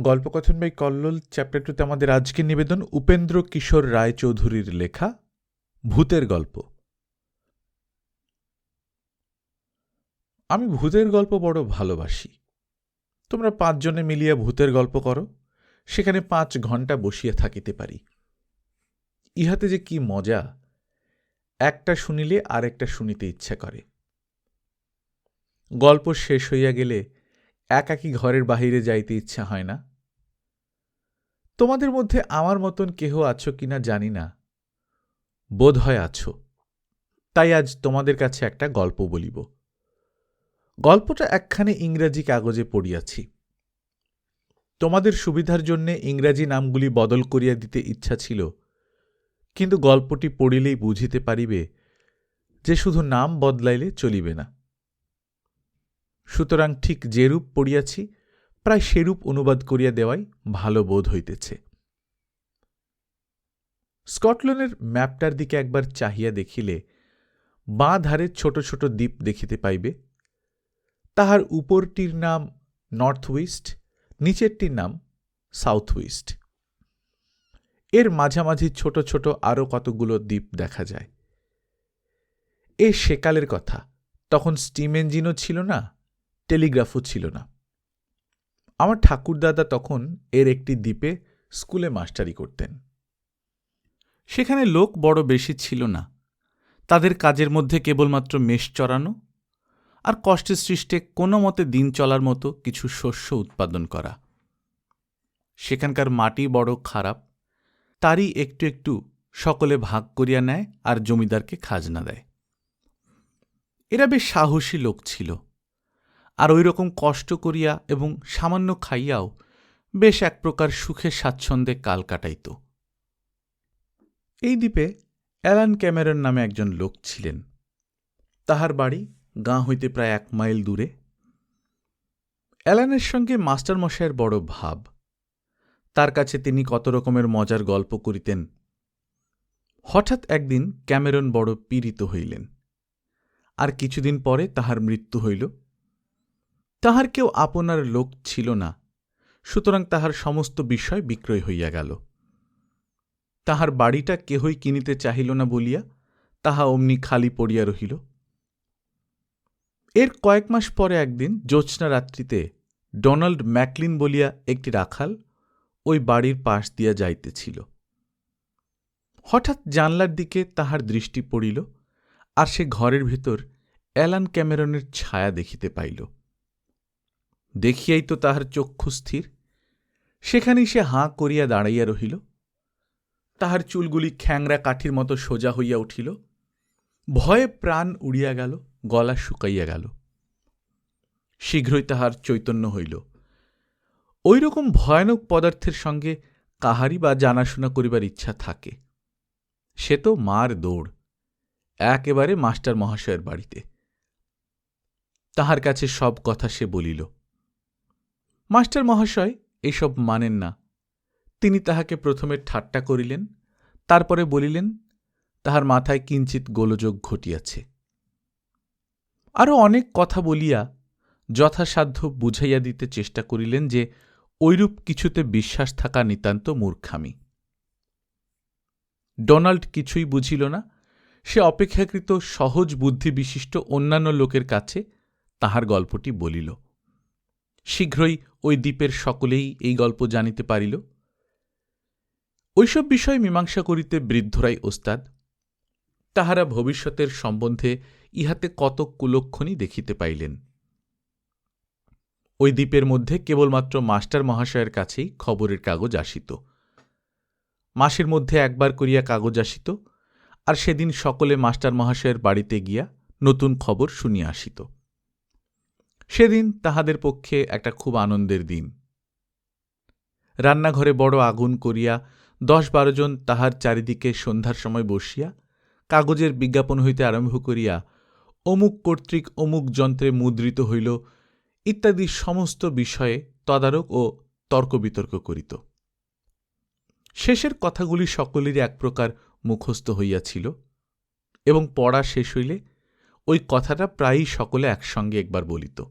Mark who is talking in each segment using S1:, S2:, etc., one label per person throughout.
S1: গল্পকথন by Kallol chapter টুতে আমাদের আজকের নিবেদন উপেন্দ্র কিশোর রায়চৌধুরীর লেখা, ভূতের গল্প। আমি ভূতের গল্প বড় ভালোবাসি। তোমরা পাঁচজনে মিলিয়া ভূতের গল্প করো, সেখানে পাঁচ ঘণ্টা বসিয়া থাকিতে পারি। ইহাতে যে কি মজা, একটা শুনিলে আর একটা শুনিতে ইচ্ছা করে। গল্প শেষ হইয়া গেলে একাকি ঘরের বাহিরে যাইতে ইচ্ছা হয় না। তোমাদের মধ্যে আমার মতন কেহ আছো কিনা জানি না। বোধ হয় আছো। তাই আজ তোমাদের কাছে একটা গল্প বলিব। গল্পটা একখানে ইংরাজি কাগজে পড়িয়াছি। তোমাদের সুবিধার জন্যে ইংরাজি নামগুলি বদল করিয়া দিতে ইচ্ছা ছিল, কিন্তু গল্পটি পড়িলেই বুঝিতে পারিবে যে শুধু নাম বদলাইলে চলিবে না। সুতরাং ঠিক যেরূপ পড়িয়াছি প্রায় সেরূপ অনুবাদ করিয়া দেওয়াই ভালো বোধ হইতেছে। স্কটল্যান্ডের ম্যাপটার দিকে একবার চাহিয়া দেখিলে বাঁ ধারে ছোট ছোট দ্বীপ দেখিতে পাইবে। তাহার উপরটির নাম নর্থ ওয়েস্ট নিচেরটির নাম সাউথ ওয়েস্ট এর মাঝামাঝি ছোট ছোট আরও কতগুলো দ্বীপ দেখা যায়। এ সেকালের কথা, তখন স্টিম ইঞ্জিনও ছিল না, টেলিগ্রাফও ছিল না। আমার ঠাকুরদাদা তখন এর একটি দ্বীপে স্কুলে মাস্টারি করতেন। সেখানে লোক বড় বেশি ছিল না। তাদের কাজের মধ্যে কেবলমাত্র মেষ চড়ানো আর কষ্টে সৃষ্টে কোনো মতে দিন চলার মতো কিছু শস্য উৎপাদন করা। সেখানকার মাটি বড় খারাপ, তারই একটু একটু সকলে ভাগ করিয়া নেয় আর জমিদারকে খাজনা দেয়। এরা বেশ সাহসী লোক ছিল। আর ওই রকম কষ্ট করিয়া এবং সামান্য খাইয়াও বেশ এক প্রকার সুখে স্বাচ্ছন্দ্যে কাল কাটাইত। এই দ্বীপে অ্যালান ক্যামেরন নামে একজন লোক ছিলেন। তাহার বাড়ি গাঁ হইতে প্রায় এক মাইল দূরে। অ্যালানের সঙ্গে মাস্টারমশাইয়ের বড় ভাব। তার কাছে তিনি কত রকমের মজার গল্প করিতেন। হঠাৎ একদিন ক্যামেরন বড় পীড়িত হইলেন। আর কিছুদিন পরে তাহার মৃত্যু হইল। তাহার কেউ আপনার লোক ছিল না, সুতরাং তাহার সমস্ত বিষয় বিক্রয় হইয়া গেল। তাহার বাড়িটা কেহই কিনিতে চাহিল না বলিয়া তাহা অমনি খালি পড়িয়া রহিল। এর কয়েক মাস পরে একদিন জ্যোৎস্না রাত্রিতে ডোনাল্ড ম্যাকলিন বলিয়া একটি রাখাল ওই বাড়ির পাশ দিয়া যাইতেছিল। হঠাৎ জানলার দিকে তাহার দৃষ্টি পড়িল আর সে ঘরের ভেতর অ্যালান ক্যামেরনের ছায়া দেখিতে পাইল। দেখিয়াই তো তাহার চক্ষু স্থির। সেখানেই সে হাঁ করিয়া দাঁড়াইয়া রহিল। তাহার চুলগুলি খ্যাংরা কাঠির মতো সোজা হইয়া উঠিল। ভয়ে প্রাণ উড়িয়া গেল, গলা শুকাইয়া গেল। শীঘ্রই তাহার চৈতন্য হইল। ওই রকম ভয়ানক পদার্থের সঙ্গে কাহারি বা জানাশোনা করিবার ইচ্ছা থাকে। সে তো মার দৌড়, একেবারে মাস্টার মহাশয়ের বাড়িতে। তাহার কাছে সব কথা সে বলিল। মাস্টার মহাশয় এসব মানেন না। তিনি তাহাকে প্রথমে ঠাট্টা করিলেন, তারপরে বলিলেন, তাহার মাথায় কিঞ্চিত গোলযোগ ঘটিয়াছে। আরও অনেক কথা বলিয়া যথাসাধ্য বুঝাইয়া দিতে চেষ্টা করিলেন যে, ঐরূপ কিছুতে বিশ্বাস থাকা নিতান্ত মূর্খামি। ডোনাল্ড কিছুই বুঝিল না। সে অপেক্ষাকৃত সহজ বুদ্ধি বিশিষ্ট অন্যান্য লোকের কাছে তাহার গল্পটি বলিল। শীঘ্রই ওই দ্বীপের সকলেই এই গল্প জানিতে পারিল। ওইসব বিষয় মীমাংসা করিতে বৃদ্ধরাই ওস্তাদ, তাহারা ভবিষ্যতের সম্বন্ধে ইহাতে কত কুলক্ষণই দেখিতে পাইলেন। ওই দ্বীপের মধ্যে কেবলমাত্র মাস্টার মহাশয়ের কাছেই খবরের কাগজ আসিত। মাসের মধ্যে একবার করিয়া কাগজ আসিত, আর সেদিন সকলে মাস্টার মহাশয়ের বাড়িতে গিয়া নতুন খবর শুনিয়া আসিত। সেদিন তাহাদের পক্ষে একটা খুব আনন্দের দিন। রান্নাঘরে বড় আগুন করিয়া দশ বারো জন তাহার চারিদিকে সন্ধ্যার সময় বসিয়া কাগজের বিজ্ঞাপন হইতে আরম্ভ করিয়া অমুক কর্তৃক অমুক যন্ত্রে মুদ্রিত হইল ইত্যাদি সমস্ত বিষয়ে তদারক ও তর্ক বিতর্ক করিত। শেষের কথাগুলি সকলেরই এক প্রকার মুখস্থ হইয়াছিল এবং পড়া শেষ হইলে ওই কথাটা প্রায়ই সকলে একসঙ্গে একবার বলিত।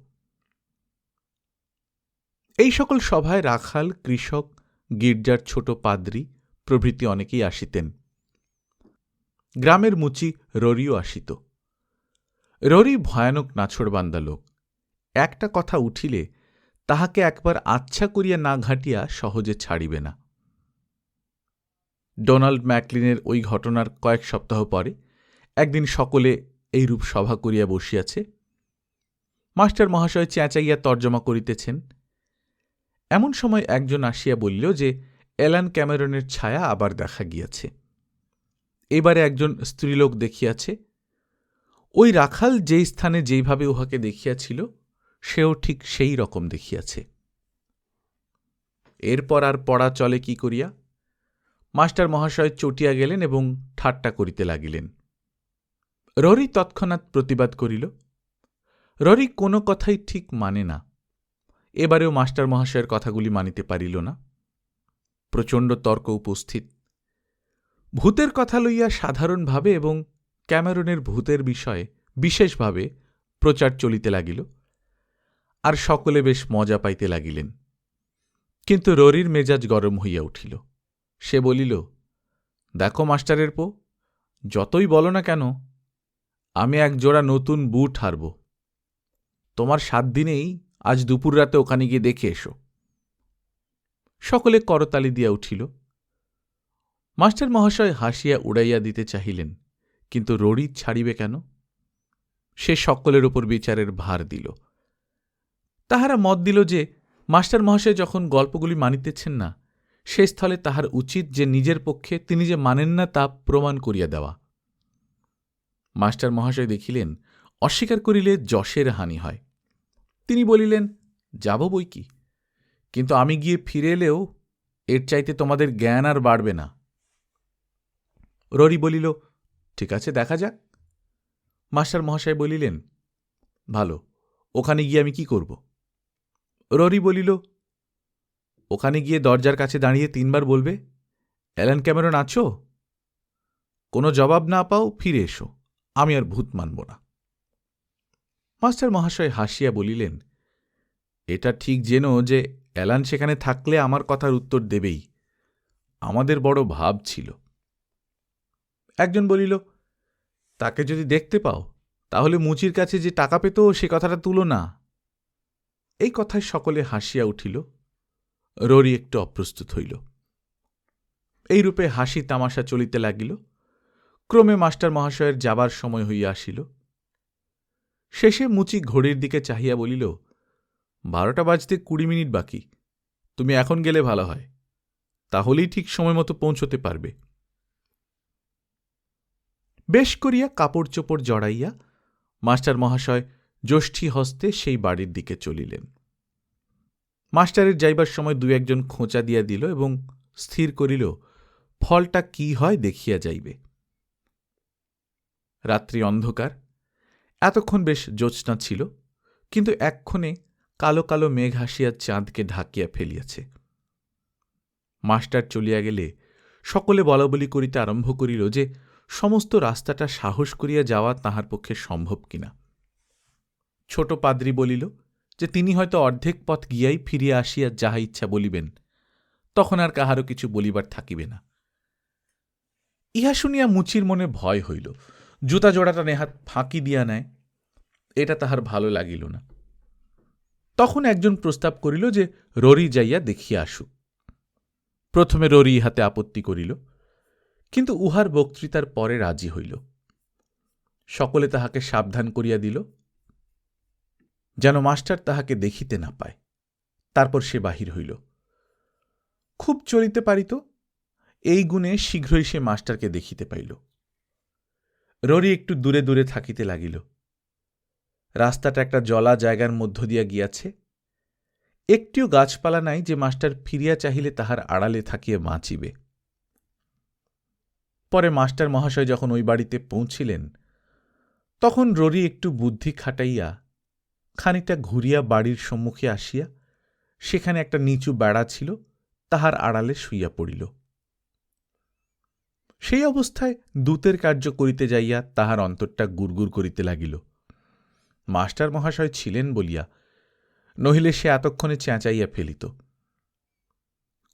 S1: এই সকল সভায় রাখাল, কৃষক, গির্জার ছোট পাদ্রী প্রভৃতি অনেকেই আসিতেন। গ্রামের মুচি ররিও আসিত। ররি ভয়ানক নাছড়বান্দা লোক। একটা কথা উঠিলে তাহাকে একবার আচ্ছা করিয়া না ঘাটিয়া সহজে ছাড়িবে না। ডোনাল্ড ম্যাকলিনের ওই ঘটনার কয়েক সপ্তাহ পরে একদিন সকলে এইরূপ সভা করিয়া বসিয়াছে। মাস্টার মহাশয় চেঁচাইয়া তর্জমা করিতেছেন। এমন সময় একজন আসিয়া বলিল যে অ্যালান ক্যামেরনের ছায়া আবার দেখা গিয়াছে। এবারে একজন স্ত্রীলোক দেখিয়াছে। ওই রাখাল যেই স্থানে যেইভাবে উহাকে দেখিয়াছিল, সেও ঠিক সেই রকম দেখিয়াছে। এরপর আর পড়া চলে কি করিয়া? মাস্টার মহাশয় চটিয়া গেলেন এবং ঠাট্টা করিতে লাগিলেন। ররি তৎক্ষণাৎ প্রতিবাদ করিল। ররি কোনো কথাই ঠিক মানে না। এবারেও মাস্টার মহাশয়ের কথাগুলি মানিতে পারিল না। প্রচণ্ড তর্ক উপস্থিত। ভূতের কথা লইয়া সাধারণভাবে এবং ক্যামেরনের ভূতের বিষয়ে বিশেষভাবে প্রচার চলিতে লাগিল, আর সকলে বেশ মজা পাইতে লাগিলেন। কিন্তু ররির মেজাজ গরম হইয়া উঠিল। সে বলিল, দেখো মাস্টারের পো, যতই বলো না কেন, আমি এক জোড়া নতুন বুট হারব। তোমার সাত দিনেই আজ দুপুর রাতে ওখানে গিয়ে দেখে এসো। সকলে করতালি দিয়া উঠিল। মাস্টার মহাশয় হাসিয়া উড়াইয়া দিতে চাহিলেন, কিন্তু রড়ি ছাড়িবে কেন? সে সকলের ওপর বিচারের ভার দিল। তাহারা মত দিল যে, মাস্টার মহাশয় যখন গল্পগুলি মানিতেছেন না, সে স্থলে তাহার উচিত যে নিজের পক্ষে তিনি যে মানেন না তা প্রমাণ করিয়া দেওয়া। মাস্টার মহাশয় দেখিলেন, অস্বীকার করিলে যশের হানি হয়। তিনি বলিলেন, যাব বই কি? কিন্তু আমি গিয়ে ফিরে এলেও এর চাইতে তোমাদের জ্ঞান আর বাড়বে না। ররি বলিল, ঠিক আছে, দেখা যাক। মাস্টার মহাশয় বলিলেন, ভালো, ওখানে গিয়ে আমি কি করব? ররি বলিল, ওখানে গিয়ে দরজার কাছে দাঁড়িয়ে তিনবার বলবে, অ্যালান ক্যামেরন আছো? কোনো জবাব না পাও, ফিরে এসো, আমি আর ভূত মানব না মাস্টার মহাশয় হাসিয়া বলিলেন, এটা ঠিক যেন যে অ্যালান সেখানে থাকলে আমার কথার উত্তর দেবেই। আমাদের বড় ভাব ছিল। একজন বলিল, তাকে যদি দেখতে পাও, তাহলে মুচির কাছে যে টাকা পেত সে কথাটা তুলো না। এই কথায় সকলে হাসিয়া উঠিল। ররি একটু অপ্রস্তুত হইল। এইরূপে হাসি তামাশা চলিতে লাগিল। ক্রমে মাস্টার মহাশয়ের যাবার সময় হইয়া আসিল। শেষে মুচি ঘড়ির দিকে চাহিয়া বলিল, বারোটা বাজতে কুড়ি মিনিট বাকি, তুমি এখন গেলে ভালো হয়, তাহলেই ঠিক সময় মতো পৌঁছতে পারবে। বেশ করিয়া কাপড় চোপড় জড়াইয়া মাস্টার মহাশয় জ্যোষ্ঠী হস্তে সেই বাড়ির দিকে চলিলেন। মাস্টারের যাইবার সময় দু একজন খোঁচা দিয়া দিল এবং স্থির করিল, ফলটা কি হয় দেখিয়া যাইবে। রাত্রি অন্ধকার এতক্ষণ বেশ জ্যোৎস্না ছিল, কিন্তু এক্ষণে কালো কালো মেঘ হাসিয়া চাঁদকে ঢাকিয়া ফেলিয়াছে। মাস্টার চলিয়া গেলে সকলে বলাবলি করিতে আরম্ভ করিল যে, সমস্ত রাস্তাটা সাহস করিয়া যাওয়া তাহার পক্ষে সম্ভব কিনা। ছোট পাদ্রী বলিল, যে তিনি হয়তো অর্ধেক পথ গিয়াই ফিরিয়া আসিয়া যাহা ইচ্ছা বলিবেন, তখন আর কাহারও কিছু বলিবার থাকিবে না। ইহা শুনিয়া মুচির মনে ভয় হইল। জুতা জোড়াটা নেহাত ফাঁকি দিয়া নেয়, এটা তাহার ভালো লাগিল না। তখন একজন প্রস্তাব করিল যে, ররি যাইয়া দেখিয়া আসুক। প্রথমে ররি ইহাতে আপত্তি করিল, কিন্তু উহার বক্তৃতার পরে রাজি হইল। সকলে তাহাকে সাবধান করিয়া দিল, যেন মাস্টার তাহাকে দেখিতে না পায়। তারপর সে বাহির হইল। খুব চলিতে পারিত, এই গুণে শীঘ্রই সে মাস্টারকে দেখিতে পাইল। ররি একটু দূরে দূরে থাকিতে লাগিল। রাস্তাটা একটা জলা জায়গার মধ্য দিয়া গিয়াছে। একটিও গাছপালা নাই যে মাস্টার ফিরিয়া চাহিলে তাহার আড়ালে থাকিয়া বাঁচিবে। পরে মাস্টার মহাশয় যখন ওই বাড়িতে পৌঁছিলেন, তখন ররি একটু বুদ্ধি খাটাইয়া খানিকটা ঘুরিয়া বাড়ির সম্মুখে আসিয়া, সেখানে একটা নিচু বেড়া ছিল, তাহার আড়ালে শুইয়া পড়িল। সেই অবস্থায় দূতের কার্য করিতে যাইয়া তাহার অন্তরটা গুড়গুড় করিতে লাগিল। মাস্টার মহাশয় ছিলেন বলিয়া, নহিলে সে এতক্ষণে চেঁচাইয়া ফেলিত।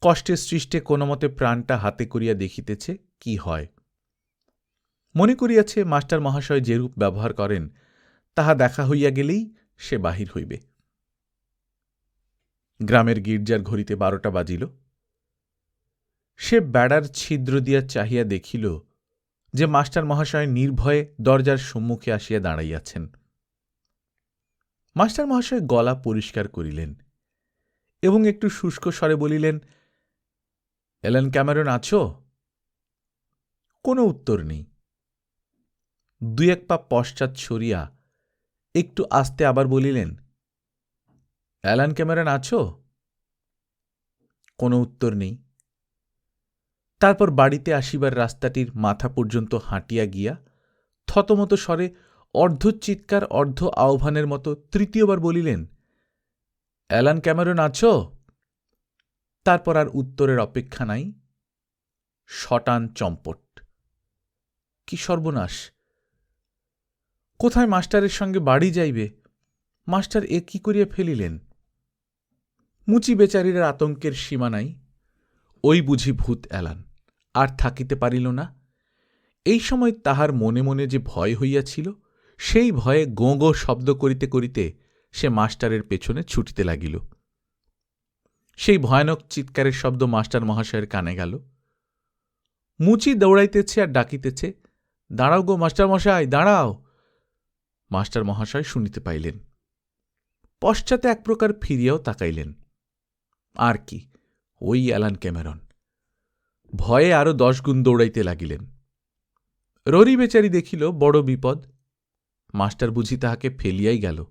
S1: কষ্টের সৃষ্টে কোনো মতে প্রাণটা হাতে করিয়া দেখিতেছে কি হয়। মনে করিয়াছে মাস্টার মহাশয় যেরূপ ব্যবহার করেন, তাহা দেখা হইয়া গেলেই সে বাহির হইবে। গ্রামের গির্জার ঘড়িতে বারোটা বাজিল। সে বেড়ার ছিদ্র দিয়া চাহিয়া দেখিল যে মাস্টার মহাশয় নির্ভয়ে দরজার সম্মুখে আসিয়া দাঁড়াইয়াছেন। মাস্টার মহাশয় গলা পরিষ্কার করিলেন এবং একটু শুষ্ক স্বরে বলিলেন, এলেন ক্যামেরন, আছো? কোনো উত্তর নেই। দুই এক পা পশ্চাৎ সরিয়া একটু আস্তে আবার বলিলেন অ্যালান ক্যামেরন, আছো? কোনো উত্তর নেই। তারপর বাড়িতে আসিবার রাস্তাটির মাথা পর্যন্ত হাঁটিয়া গিয়া থতমত স্বরে অর্ধ চিৎকার অর্ধ আহ্বানের মতো তৃতীয়বার বলিলেন অ্যালান ক্যামেরন আছো? তারপর আর উত্তরের অপেক্ষা নাই। শটান চম্পট। কি সর্বনাশ! কোথায় মাস্টারের সঙ্গে বাড়ি যাইবে? মাস্টার এ কি করিয়া ফেলিলেন? মুচি বেচারীর আতঙ্কের সীমা নাই। ওই বুঝি ভূত এলান। আর থাকিতে পারিল না। এই সময় তাহার মনে মনে যে ভয় হইয়াছিল, সেই ভয়ে গোঁ গোঁ শব্দ করিতে করিতে সে মাস্টারের পেছনে ছুটিতে লাগিল। সেই ভয়ানক চিৎকারের শব্দ মাস্টার মহাশয়ের কানে গেল। মুচি দৌড়াইতেছে আর ডাকিতেছে, দাঁড়াও গো মাস্টার মশাই, দাঁড়াও। মাস্টার মহাশয় শুনিতে পাইলেন। পশ্চাতে এক প্রকার ফিরিয়াও তাকাইলেন। আর কি, ওই অ্যালান ক্যামেরন। ভয়ে আরও দশ গুণ দৌড়াইতে লাগিলেন। ররি বেচারি দেখিল, বড় বিপদ। মাস্টার বুঝি তাহাকে ফেলিয়াই গেল।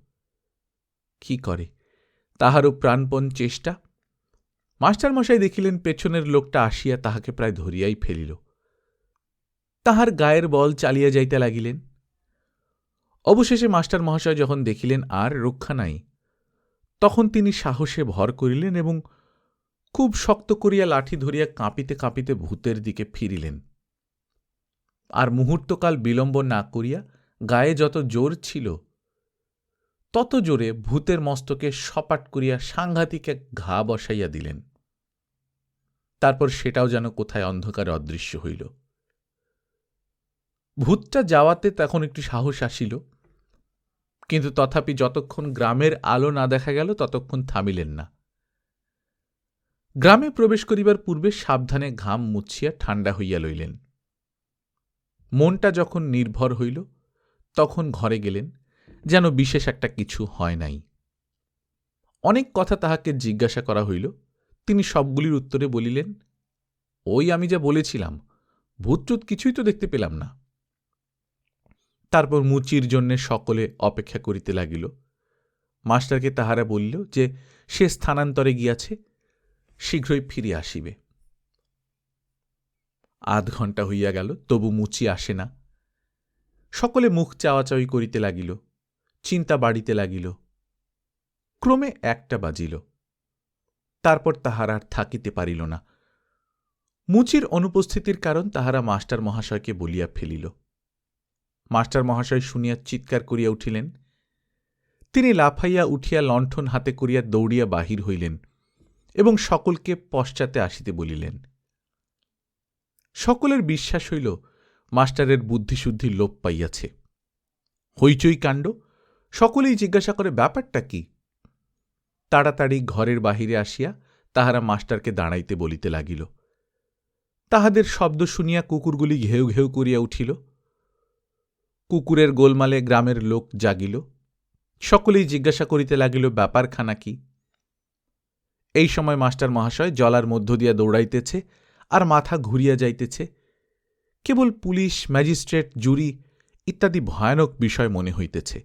S1: কি করে? তাহারও প্রাণপণ চেষ্টা। মাস্টার মশাই দেখিলেন, পেছনের লোকটা আসিয়া তাহাকে প্রায় ধরিয়াই ফেলিল। তাহার গায়ের বল চালিয়া যাইতে লাগিলেন। অবশেষে মাস্টার মহাশয় যখন দেখিলেন আর রক্ষা নাই, তখন তিনি সাহসে ভর করিলেন এবং খুব শক্ত করিয়া লাঠি ধরিয়া কাঁপিতে কাঁপিতে ভূতের দিকে ফিরিলেন। আর মুহূর্তকাল বিলম্ব না করিয়া গায়ে যত জোর ছিল, তত জোরে ভূতের মস্তকে সপাট করিয়া সাংঘাতিক এক ঘা বসাইয়া দিলেন। তারপর সেটাও যেন কোথায় অন্ধকারে অদৃশ্য হইল। ভূতটা যাওয়াতে তখন একটু সাহস আসিল, কিন্তু তথাপি যতক্ষণ গ্রামের আলো না দেখা গেল ততক্ষণ থামিলেন না। গ্রামে প্রবেশ করিবার পূর্বে সাবধানে ঘাম মুছিয়া ঠান্ডা হইয়া লইলেন। মনটা যখন নির্ভর হইল, তখন ঘরে গেলেন, যেন বিশেষ একটা কিছু হয় নাই। অনেক কথা তাহাকে জিজ্ঞাসা করা হইল, তিনি সবগুলির উত্তরে বলিলেন, ওই আমি যা বলেছিলাম ভূতটুত কিছুই তো দেখতে পেলাম না। তারপর মুচির জন্যে সকলে অপেক্ষা করিতে লাগিল। মাস্টারকে তাহারা বলিল যে, সে স্থানান্তরে গিয়াছে শীঘ্রই ফিরে আসিবে। আধ ঘণ্টা হইয়া গেল, তবু মুচি আসে না। সকলে মুখ চাওয়াচাওয়ি করিতে লাগিল, চিন্তা বাড়িতে লাগিল। ক্রমে একটা বাজিল। তারপর তাহার আর থাকিতে পারিল না। মুচির অনুপস্থিতির কারণ তাহারা মাস্টার মহাশয়কে বলিয়া ফেলিল। মাস্টার মহাশয় শুনিয়া চিৎকার করিয়া উঠিলেন। তিনি লাফাইয়া উঠিয়া লণ্ঠন হাতে করিয়া দৌড়িয়া বাহির হইলেন। এবং সকলকে পশ্চাতে আসিতে বলিলেন। সকলের বিশ্বাস হইল, মাস্টারের বুদ্ধিশুদ্ধি লোপ পাইয়াছে। হইচই কাণ্ড, সকলেই জিজ্ঞাসা করে, ব্যাপারটা কি? তাড়াতাড়ি ঘরের বাহিরে আসিয়া তাহারা মাস্টারকে দাঁড়াইতে বলিতে লাগিল। তাহাদের শব্দ শুনিয়া কুকুরগুলি ঘেউ ঘেউ করিয়া উঠিল। কুকুরের গোলমালে গ্রামের লোক জাগিল। সকলেই জিজ্ঞাসা করিতে লাগিল, ব্যাপারখানা কি? এই সময় মাস্টার মহাশয় জলার মধ্য দিয়া দৌড়াইতেছে আর মাথা ঘুরিয়া যাইতেছে। কেবল পুলিশ, ম্যাজিস্ট্রেট, জুরি ইত্যাদি ভয়ানক বিষয় মনে হইতেছে।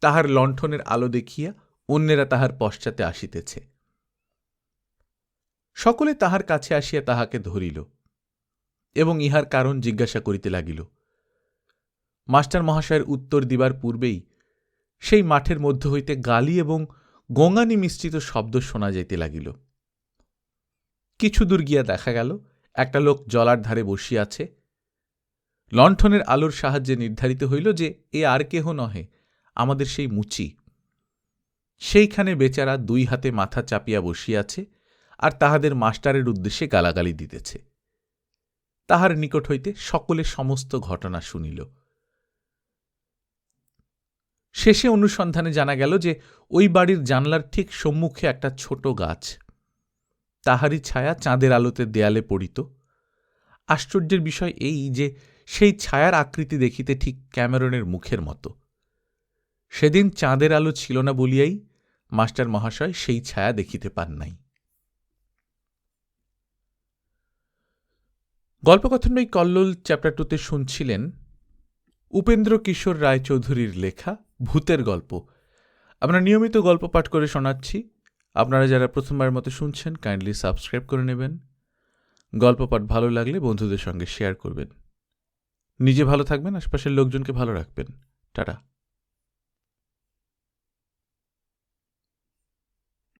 S1: তাহার লণ্ঠনের আলো দেখিয়া অন্যেরা তাহার পশ্চাতে আসিতেছে। সকলে তাহার কাছে আসিয়া তাহাকে ধরিল এবং ইহার কারণ জিজ্ঞাসা করিতে লাগিল। মাস্টার মহাশয়ের উত্তর দিবার পূর্বেই সেই মাঠের মধ্য হইতে গালি এবং গঙ্গানি মিশ্রিত শব্দ শোনা যাইতে লাগিল। কিছু দূর গিয়া দেখা গেল, একটা লোক জলার ধারে বসিয়াছে লণ্ঠনের আলোর সাহায্যে নির্ধারিত হইল যে, এ আর কেহ নহে, আমাদের সেই মুচি। সেইখানে বেচারা দুই হাতে মাথা চাপিয়া বসিয়াছে আর তাহাদের মাস্টারের উদ্দেশ্যে গালাগালি দিতেছে। তাহার নিকট হইতে সকলে সমস্ত ঘটনা শুনিল। শেষে অনুসন্ধানে জানা গেল যে ওই বাড়ির জানলার ঠিক সম্মুখে একটা ছোট গাছ। তাহারই ছায়া চাঁদের আলোতে দেয়ালে পড়িত। আশ্চর্যের বিষয় এই যে সেই ছায়ার আকৃতি দেখিতে ঠিক ক্যামেরনের মুখের মতো। সেদিন চাঁদের আলো ছিল না বলিয়াই মাস্টার মহাশয় সেই ছায়া দেখিতে পান নাই। গল্পকথন কল্লোল চ্যাপ্টার টুতে শুনছিলেন উপেন্দ্র কিশোর রায়চৌধুরীর লেখা ভূতের গল্প। আমরা নিয়মিত গল্প পাঠ করে শোনাচ্ছি। আপনারা যারা প্রথমবার মতো শুনছেন কাইন্ডলি সাবস্ক্রাইব করে নেবেন। গল্প পাঠ ভালো লাগলে বন্ধুদের সঙ্গে শেয়ার করবেন। নিজে ভালো থাকবেন, আশপাশের লোকজনকে ভালো রাখবেন। টাটা।